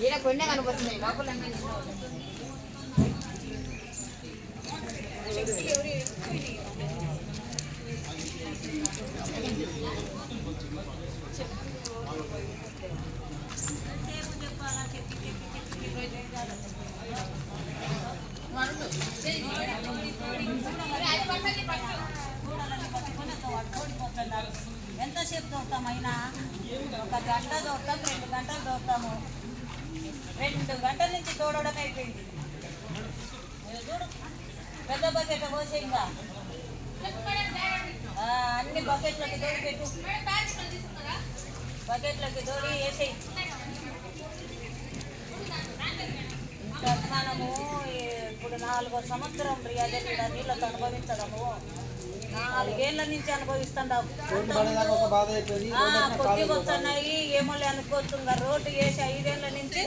ఈడ కొన్నే కనపడుతున్నాయి లోపల ఎవరు ఎంతసేపు దొరుకుతాం అయినా? ఒక గంట దొరుకుతాం రెండు గంటలు దొరుకుతాము రెండు గంటల నుంచి చూడడం అయిపోయింది. చూడు పెద్ద బకెట్ పోసే ఇంకా. అన్ని బకెట్లకి దోడి పెట్టు. బకెట్లకి దోడి వేసేయి. ఇంకా మనము నాలుగో సంవత్సరం రియాజ నీళ్ళతో అనుభవించడము. నాలుగేళ్ళ నుంచి అనుభవిస్తున్నాము కొద్దిగా వస్తున్నాయి ఏమో అనుకోవచ్చు రోడ్డు వేసి ఐదేళ్ళ నుంచి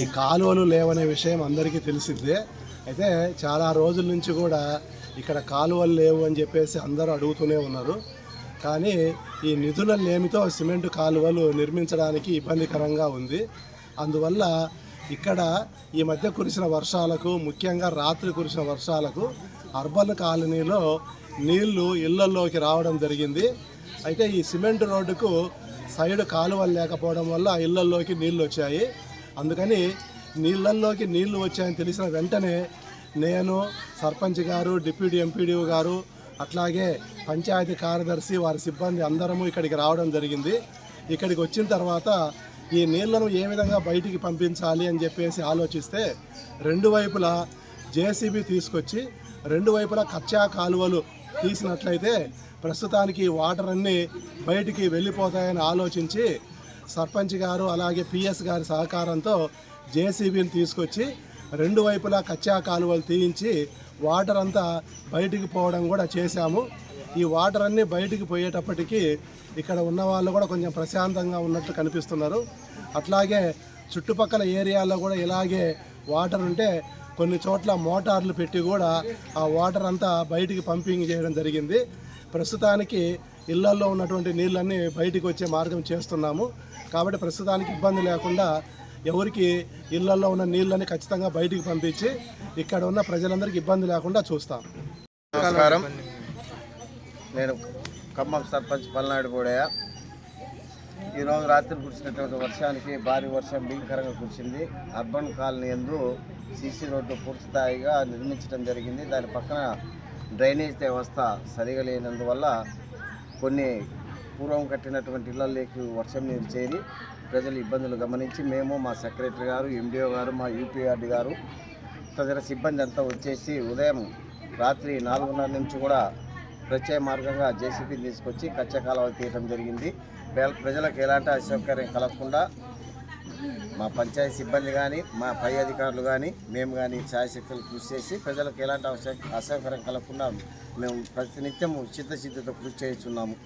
ఈ కాలువలు లేవనే విషయం అందరికీ తెలిసిందే అయితే చాలా రోజుల నుంచి కూడా ఇక్కడ కాలువలు లేవు అని చెప్పేసి అందరూ అడుగుతూనే ఉన్నారు. కానీ ఈ నిధుల లేమితో సిమెంట్ కాలువలు నిర్మించడానికి ఇబ్బందికరంగా ఉంది. అందువల్ల ఇక్కడ ఈ మధ్య కురిసిన వర్షాలకు ముఖ్యంగా రాత్రి కురిసిన వర్షాలకు అర్బన్ కాలనీలో నీళ్ళు ఇళ్ళలోకి రావడం జరిగింది. అయితే ఈ సిమెంట్ రోడ్డుకు సైడ్ కాలువలు లేకపోవడం వల్ల ఇళ్ళల్లోకి నీళ్ళు వచ్చాయి. అందుకని నీళ్ళల్లోకి నీళ్ళు వచ్చాయని తెలిసిన వెంటనే నేను సర్పంచ్ గారు డిప్యూటీ ఎంపీడీఓ గారు అట్లాగే పంచాయతీ కార్యదర్శి వారి సిబ్బంది అందరము ఇక్కడికి రావడం జరిగింది. ఇక్కడికి వచ్చిన తర్వాత ఈ నీళ్ళను ఏ విధంగా బయటికి పంపించాలి అని చెప్పేసి ఆలోచిస్తే రెండు వైపులా జేసీబీ తీసుకొచ్చి రెండు వైపులా కచ్చా కాలువలు తీసినట్లయితే ప్రస్తుతానికి వాటర్ అన్నీ బయటికి వెళ్ళిపోతాయని ఆలోచించి సర్పంచ్ గారు అలాగే పిఎస్ గారి సహకారంతో జేసీబీని తీసుకొచ్చి రెండు వైపులా కచ్చా కాలువలు తీయించి వాటర్ అంతా బయటికి పోవడం కూడా చేశాము. ఈ వాటర్ అన్నీ బయటికి పోయేటప్పటికీ ఇక్కడ ఉన్న వాళ్ళు కూడా కొంచెం ప్రశాంతంగా ఉన్నట్లు కనిపిస్తున్నారు. అట్లాగే చుట్టుపక్కల ఏరియాలో కూడా ఇలాగే వాటర్ ఉంటే కొన్ని చోట్ల మోటార్లు పెట్టి కూడా ఆ వాటర్ అంతా బయటికి పంపింగ్ చేయడం జరిగింది. ప్రస్తుతానికి ఇళ్ళల్లో ఉన్నటువంటి నీళ్ళన్నీ బయటికి వచ్చే మార్గం చేస్తున్నాము. కాబట్టి ప్రస్తుతానికి ఇబ్బంది లేకుండా ఎవరికి ఇళ్ళల్లో ఉన్న నీళ్ళని ఖచ్చితంగా బయటికి పంపించి ఇక్కడ ఉన్న ప్రజలందరికీ ఇబ్బంది లేకుండా చూస్తాం. నమస్కారం. నేను ఖమ్మం సర్పంచ్ పల్నాడు గూడయ్య ఈరోజు రాత్రి కురిసినటువంటి వర్షానికి భారీ వర్షం భీకరంగా కురిసింది. అర్బన్ కాలనీ ఎందు సీసీ రోడ్డు పూర్తిస్థాయిగా నిర్మించడం జరిగింది. దాని పక్కన డ్రైనేజ్ వ్యవస్థ సరిగా లేనందువల్ల కొన్ని పూర్వం కట్టినటువంటి ఇళ్ళలోకి వర్షం నీరు చేరి ప్రజలు ఇబ్బందులు గమనించి మేము మా సెక్రటరీ గారు ఎండిఓ గారు మా యూపీఆర్డి గారు తదితర సిబ్బంది అంతా వచ్చేసి ఉదయం రాత్రి నాలుగున్నర నుంచి కూడా ప్రత్యేక మార్గంగా జేసీబీ తీసుకొచ్చి కచ్చకాలవ తీయటం జరిగింది. ప్రజలకు ఎలాంటి అసౌకర్యం కలగకుండా మా పంచాయతీ సిబ్బంది కానీ మా పై అధికారులు కానీ మేము కానీ ఛాయశక్తులు కృషి చేసి ప్రజలకు ఎలాంటి అసౌ- అసౌకర్యం కలగకుండా మేము ప్రతినిత్యం చిత్తశుద్ధితో కృషి చేస్తున్నాము.